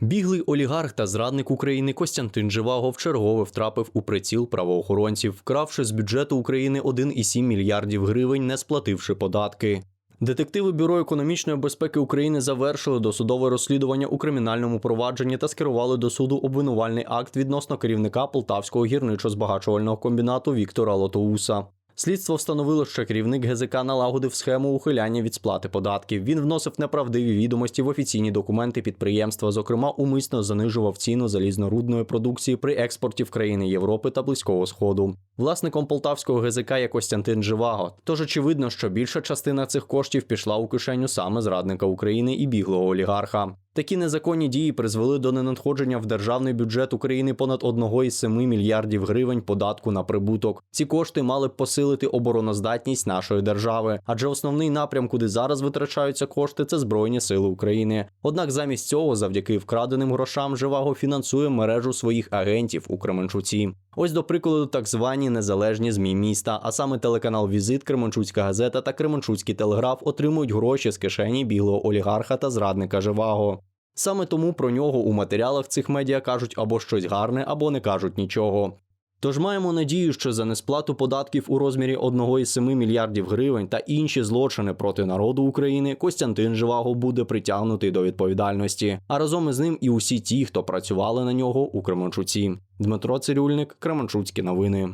Біглий олігарх та зрадник України Костянтин Живаго вчергове втрапив у приціл правоохоронців, вкравши з бюджету України 1,7 мільярдів гривень, не сплативши податки. Детективи Бюро економічної безпеки України завершили досудове розслідування у кримінальному провадженні та скерували до суду обвинувальний акт відносно керівника Полтавського гірничо-збагачувального комбінату Віктора Лотоуса. Слідство встановило, що керівник ГЗК налагодив схему ухиляння від сплати податків. Він вносив неправдиві відомості в офіційні документи підприємства, зокрема, умисно занижував ціну залізнорудної продукції при експорті в країни Європи та Близького Сходу. Власником полтавського ГЗК є Костянтин Живаго. Тож очевидно, що більша частина цих коштів пішла у кишеню саме зрадника України і біглого олігарха. Такі незаконні дії призвели до ненадходження в державний бюджет України понад 1,7 мільярдів гривень податку на прибуток. Ці кошти мали б посилити обороноздатність нашої держави, адже основний напрям, куди зараз витрачаються кошти, це збройні сили України. Однак замість цього, завдяки вкраденим грошам, Живаго фінансує мережу своїх агентів у Кременчуці. Ось до прикладу, так звані незалежні змі міста, а саме телеканал Візит, Кременчуцька газета та Кременчуцький телеграф отримують гроші з кишені біглого олігарха та зрадника Живаго. Саме тому про нього у матеріалах цих медіа кажуть або щось гарне, або не кажуть нічого. Тож маємо надію, що за несплату податків у розмірі 1,7 мільярдів гривень та інші злочини проти народу України Костянтин Живаго буде притягнутий до відповідальності, а разом із ним і усі ті, хто працювали на нього у Кременчуці. Дмитро Цирюльник, Кременчуцькі новини.